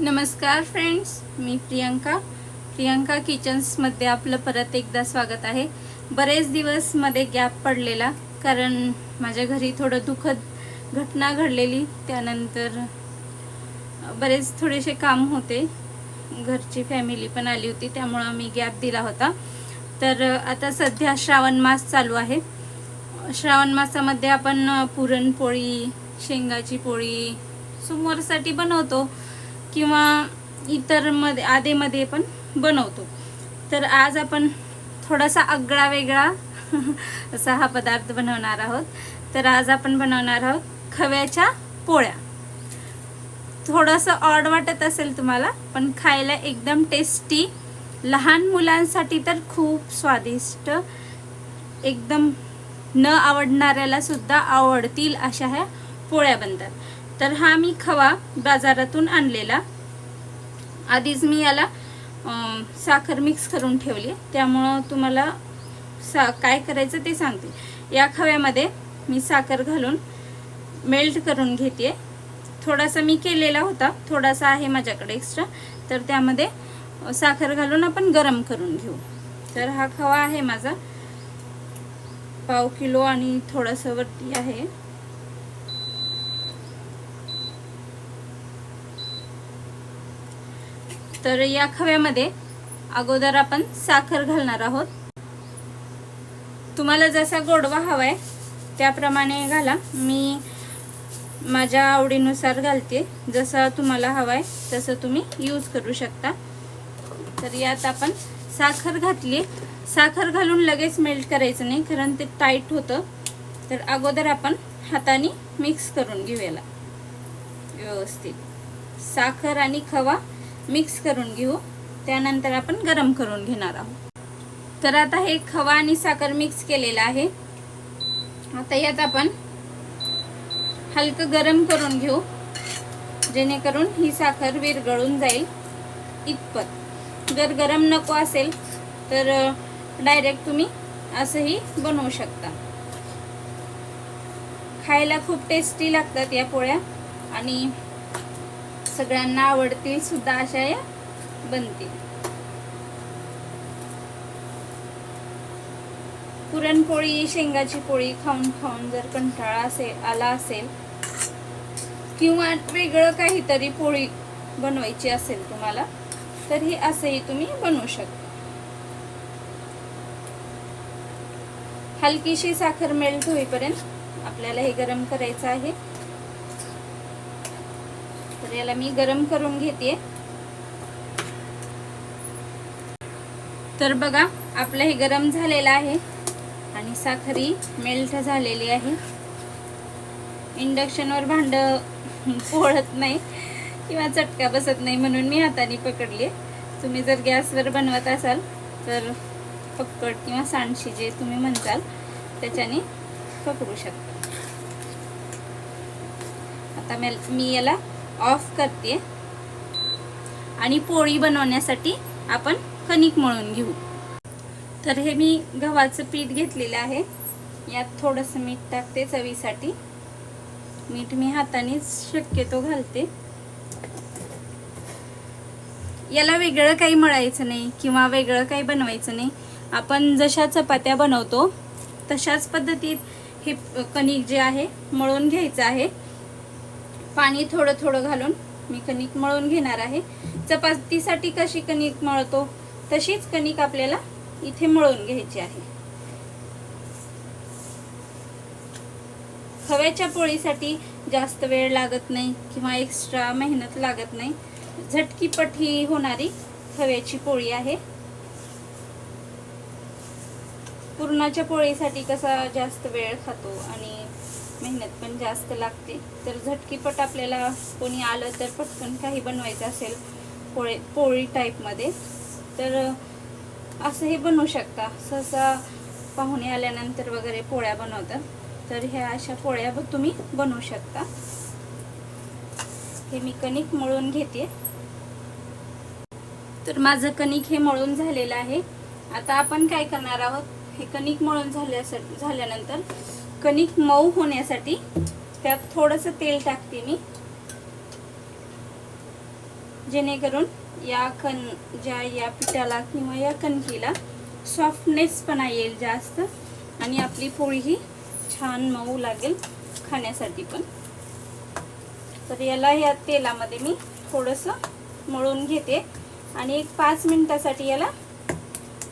नमस्कार फ्रेंड्स मी प्रियंका. प्रियंका किचन्समध्ये आपलं परत एकदा स्वागत आहे. बरेच दिवसमध्ये गॅप पडलेला कारण माझ्या घरी थोडं दुःखद घटना घडलेली त्यानंतर बरेच थोडेसे काम होते. घरची फॅमिली पण आली होती त्यामुळं मी गॅप दिला होता. तर आता सध्या श्रावण मास चालू आहे. श्रावण मासामध्ये आपण पुरणपोळी शेंगाची पोळी सोमवारसाठी बनवतो. किंवा इतरमध्ये आधेमध्ये पण बनवतो. तर आज आपण थोडासा आगळा वेगळा असा हा पदार्थ बनवणार आहोत. तर आज आपण बनवणार आहोत खव्याच्या पोळ्या. थोडंसं ऑड वाटत असेल तुम्हाला पण खायला एकदम टेस्टी लहान मुलांसाठी तर खूप स्वादिष्ट. एकदम न आवडणाऱ्याला सुद्धा आवडतील अशा ह्या पोळ्या बनतात. तर हा मी खवा बाजारातून आणलेला. आधीच मी याला साखर मिक्स करून ठेवली त्यामुळं तुम्हाला सा काय करायचं ते सांगते. या खव्यामध्ये मी साखर घालून मेल्ट करून घेते थोडासा मी केलेला होता. थोडासा आहे माझ्याकडे एक्स्ट्रा तर त्यामध्ये साखर घालून आपण गरम करून घेऊ. तर हा खवा आहे माझा. पाव किलो आणि थोडंसं वरती आहे. तर या खव्यामध्ये अगोदर आपण साखर घालणार आहोत. तुम्हाला जसा गोडवा हवाय त्याप्रमाणे घाला. मी माझ्या आवडीनुसार घालते. जसं तुम्हाला हवाय तसं तुम्ही यूज करू शकता. तर यात आपण साखर घातली साखर घालून लगेच मेल्ट करायचं नाही कारण ते टाईट होतं. तर अगोदर आपण हाताने मिक्स करून घेऊयाला. व्यवस्थित. साखर आणि खवा मिक्स करून घेऊ. त्यानंतर आपण गरम करून घेणार आहोत. तर आता हे खवा आणि साखर मिक्स केलेलं आहे. आता यात आपण हलकं गरम करून घेऊ. जेणेकरून ही साखर विरगळून जाईल इतपत. जर गरम नको असेल तर डायरेक्ट तुम्ही असंही बनवू शकता. खायला खूप टेस्टी लागतात या पोळ्या. आणि सगळ्यांना आवडतील सुद्धा अशा या बनतील. पुरणपोळी शेंगाची पोळी खाऊन खाऊन जर कंटाळा असेल आला असेल किंवा वेगळं काहीतरी पोळी बनवायची असेल तुम्हाला तर हे असंही तुम्ही बनवू शकता. हलकीशी साखर मेल्ट होईपर्यंत आपल्याला हे गरम करायचं आहे. तर याला मी गरम करून घेते. तर बघा आपलं हे गरम झालेलं आहे आणि साखरी मेल्ट झालेली आहे. इंडक्शनवर भांड पोळत नाही किंवा चटका बसत नाही म्हणून मी हाताने पकडली तुम्ही जर गॅसवर बनवत असाल तर पक्कड किंवा सांडशी जे तुम्ही म्हणताल त्याच्याने पकडू शकता. आता मेल मी याला ऑफ करते. आणि पोळी बनवण्यासाठी आपण कणिक मळून घेऊ. तर हे मी गव्हाचं पीठ घेतलेलं आहे. यात थोडंसं मीठ टाकते चवीसाठी. मीठ मी हातानेच शक्यतो घालते. याला वेगळं काही मळायचं नाही किंवा वेगळं काही बनवायचं नाही. आपण जशा चपात्या बनवतो तशाच पद्धतीत हे कणिक जे आहे मळून घ्यायचं आहे. पाणी थोडं थोडं घालून मी कणिक मळून घेणार आहे. चपातीसाठी कशी कणिक मळतो तशीच कणिक आपल्याला इथे मळून घ्यायची आहे. खव्याच्या पोळीसाठी जास्त वेळ लागत नाही किंवा एक्स्ट्रा मेहनत लागत नाही. झटकीपट ही होणारी खव्याची पोळी आहे. पुरणाच्या पोळीसाठी कसा जास्त वेळ खातो आणि मेहनत पण जास्त लागते. तर झटकीपट आपल्याला कोणी आलं तर पटकन काही बनवायचं असेल पोळे पोळी टाईपमध्ये तर असंही बनवू शकता. सहसा पाहुणे आल्यानंतर वगैरे पोळ्या बनवतात. तर ह्या अशा पोळ्या तुम्ही बनवू शकता. हे मी कणिक मळून घेते. तर माझं कणिक हे मळून झालेलं आहे. आता आपण काय करणार आहोत? हे कणिक मळून झाल्यास झाल्यानंतर कणिक मऊ होण्यासाठी त्यात थोडंसं तेल टाकते मी. जेणेकरून या कण ज्या या पिठाला किंवा या कणकीला सॉफ्टनेस पण येईल जास्त आणि आपली पोळी ही छान मऊ लागेल खाण्यासाठी पण. तर याला या तेलामध्ये मी थोडंसं मळून घेते आणि एक पाच मिनिटासाठी याला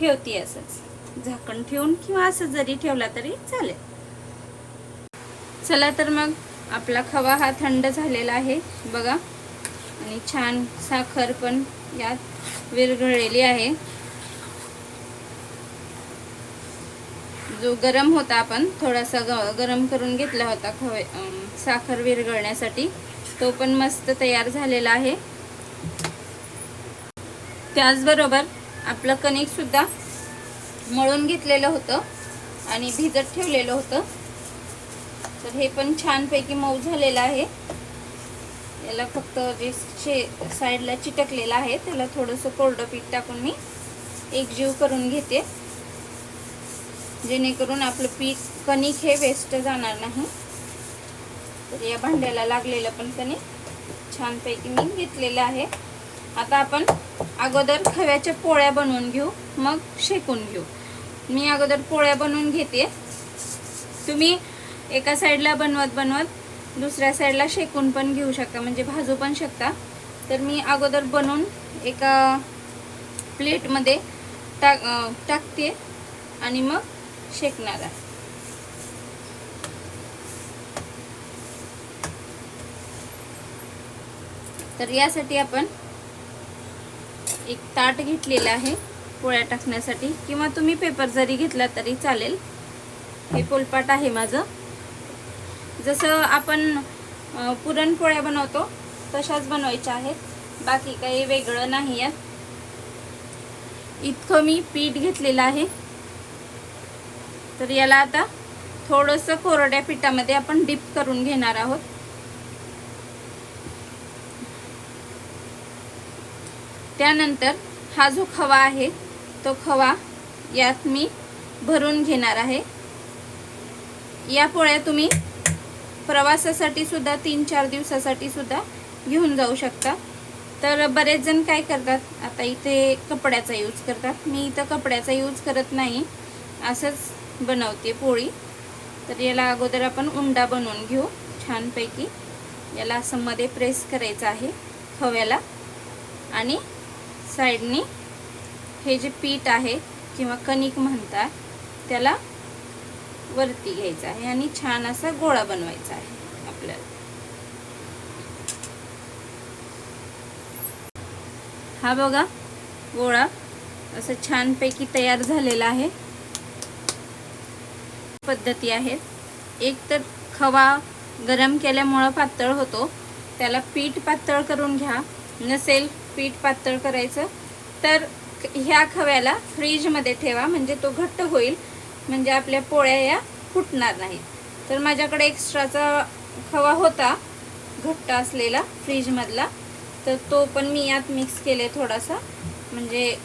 ठेवते असंच. झाकण ठेवून किंवा असं जरी ठेवला तरी चालेल. चला तर मग आपला खवा हा थंड झालेला आहे बघा. आणि छान साखर पण यात विरघळलेली आहे. जो गरम होता आपण थोडासा ग गरम करून घेतला होता खवे साखर विरघळण्यासाठी तो पण मस्त तयार झालेला आहे. त्याचबरोबर आपलं कणिकसुद्धा मळून घेतलेलं होतं आणि भिजत ठेवलेलं होतं. तर हे पण छानपैकी मऊ झालेलं आहे. याला फक्त जे शे साईडला चिटकलेलं आहे त्याला थोडंसं कोरडं पीठ टाकून मी एकजीव करून घेते. जेणेकरून आपलं पीठ कणिक हे वेस्ट जाणार नाही. तर या भांड्याला लागलेलं पण कणिक छानपैकी मी घेतलेलं आहे. आता आपण अगोदर खव्याच्या पोळ्या बनवून घेऊ मग शेकून घेऊ. मी अगोदर पोळ्या बनवून घेते. तुम्ही एका साईडला बनवत बनवत दुसऱ्या साईडला शेकून पण घेऊ शकता म्हणजे भाजू पण शकता. तर मी अगोदर बनवून एका प्लेटमध्ये टाक टाकते आणि मग शेकणार आहे. तर यासाठी आपण एक ताट घेतलेलं आहे पोळ्या टाकण्यासाठी किंवा तुम्ही पेपर जरी घेतला तरी चालेल. हे पोलपाट आहे माझं. जसं आपण पुरणपोळ्या बनवतो तशाच बनवायच्या आहेत. बाकी काही वेगळं नाही आहे इतकं मी पीठ घेतलेलं आहे. तर याला आता थोडंसं कोरड्या पिठामध्ये आपण डिप करून घेणार आहोत. त्यानंतर हा जो खवा आहे तो खवा यात मी भरून घेणार आहे. या पोळ्या तुम्ही प्रवासासाठी सुद्धा तीन चार दिवसासाठी सुद्धा घेऊन जाऊ शकता. तर बरेच जण काय करतात आता इथे कपड्याचा यूज करतात. मी इथं कपड्याचा यूज करत नाही असंच बनवते पोळी. तर याला अगोदर आपण उंडा बनवून घेऊ छानपैकी. याला असं मध्ये प्रेस करायचं आहे खव्याला. आणि साईडनी हे जे पीठ आहे किंवा कणिक म्हणतात त्याला वरती घ्यायचा आहे आणि छान असा गोळा बनवायचा आहे आपल्याला. हा बघा गोळा असं छानपैकी तयार झालेला आहे. पद्धती आहेत एक तर खवा गरम केल्यामुळं पातळ होतो. त्याला पीठ पातळ करून घ्या. नसेल पीठ पातळ करायचं तर ह्या खव्याला फ्रीजमध्ये ठेवा म्हणजे तो घट्ट होईल. म्हणजे आपल्या पोळ्या या फुटणार नाहीत. तर माझ्याकडे एक्स्ट्राचा खवा होता घट्ट असलेला फ्रीजमधला. तर तो पण मी यात मिक्स केले थोडासा. म्हणजे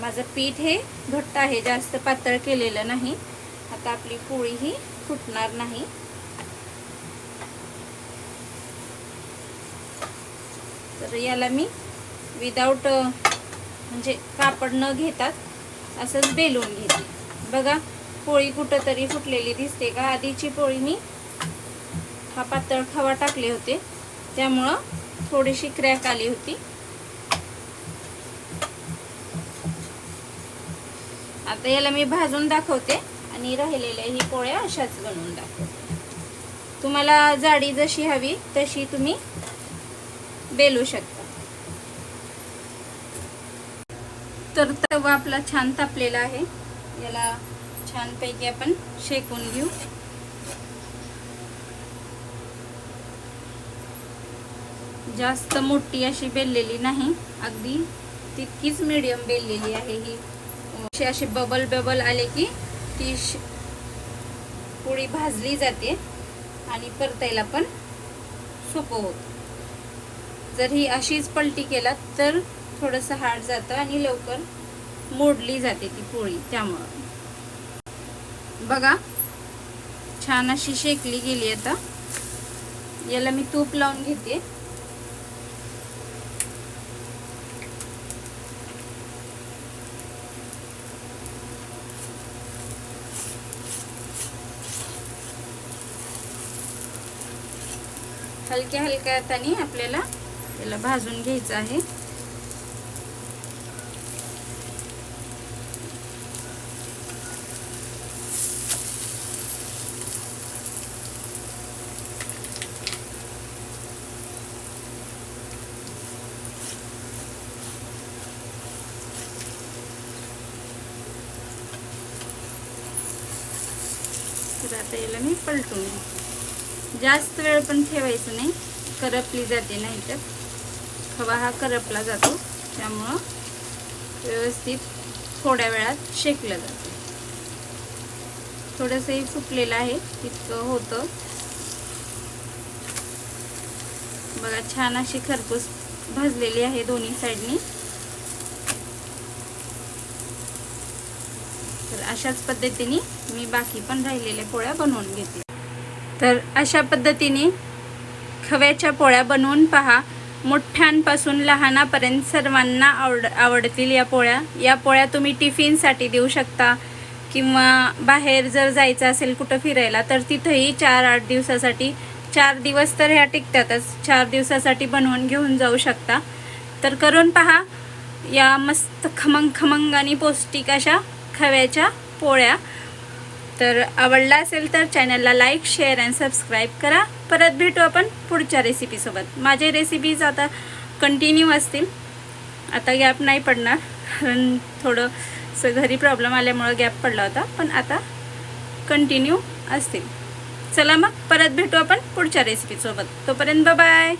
माझं पीठ हे घट्ट आहे जास्त पातळ केलेलं नाही. आता आपली पोळी ही फुटणार नाही. तर याला मी विदाऊट म्हणजे कापड न घेतात असंच बेलून घेते. बघा पोळी कुठंतरी फुटलेली दिसते. का? आधीची पोळी मी हा पातळ खवा टाकले होते. त्यामुळं थोडीशी क्रॅक आली होती. आता याला मी भाजून दाखवते आणि राहिलेल्या ही पोळ्या अशाच बनवून दाखवते. तुम्हाला जाडी जशी हवी तशी तुम्ही बेलू शकता. तर तवा आपला छान तापलेला आहे. याला छानपैकी आपण शेकून घेऊ. जास्त मोठी अशी बेललेली नाही अगदी तितकीच मीडियम बेललेली आहे ही. अशी अशी बबल बबल आले की ती श- पोळी भाजली जाते आणि परतायला पण सोपं होतं. जर ही अशीच पलटी केला तर थोडंसं हार्ड जातं आणि लवकर मोडली जाते ती पोळी त्यामुळं. बघा छान अशी शेकली गेली आता. याला मी तूप लावून घेते. हलक्या हलक्या हाताने आपल्याला याला भाजून घ्यायचं आहे. तर आता याला मी पलटून जास्त वेळ पण ठेवायचं नाही. करपली जाते नाही तर खवा हा करपला जातो. त्यामुळं व्यवस्थित थोड्या वेळात शेकलं जातं. थोडंसंही फुटलेलं आहे तितकं होतं. बघा छान अशी खरपूस भाजलेली आहे दोन्ही साईडनी. अशाच पद्धतीने मी बाकी पण राहिलेल्या पोळ्या बनवून घेते. तर अशा पद्धतीने खव्याच्या पोळ्या बनवून पहा. मोठ्यांपासून लहानापर्यंत सर्वांना आवड आवडतील या पोळ्या. या पोळ्या तुम्ही टिफिनसाठी देऊ शकता किंवा बाहेर जर जायचं असेल कुठं फिरायला तर तिथंही चार आठ दिवसासाठी चार दिवस तर ह्या टिकतातच चार दिवसासाठी बनवून घेऊन जाऊ शकता. तर करून पहा. या मस्त खमंग खमंग आणि पौष्टिक अशा खव्याच्या पोळ्या. तर आवडला असेल तर चॅनलला लाईक शेअर अँड सबस्क्राईब करा. परत भेटू आपण पुढच्या रेसिपीसोबत माझे रेसिपीज आता कंटिन्यू असतील. आता गॅप नाही पडणार. कारण थोडं घरी प्रॉब्लेम आल्यामुळं गॅप पडला होता. पण आता कंटिन्यू असतील. चला मग परत भेटू आपण पुढच्या रेसिपीसोबत तोपर्यंत बाय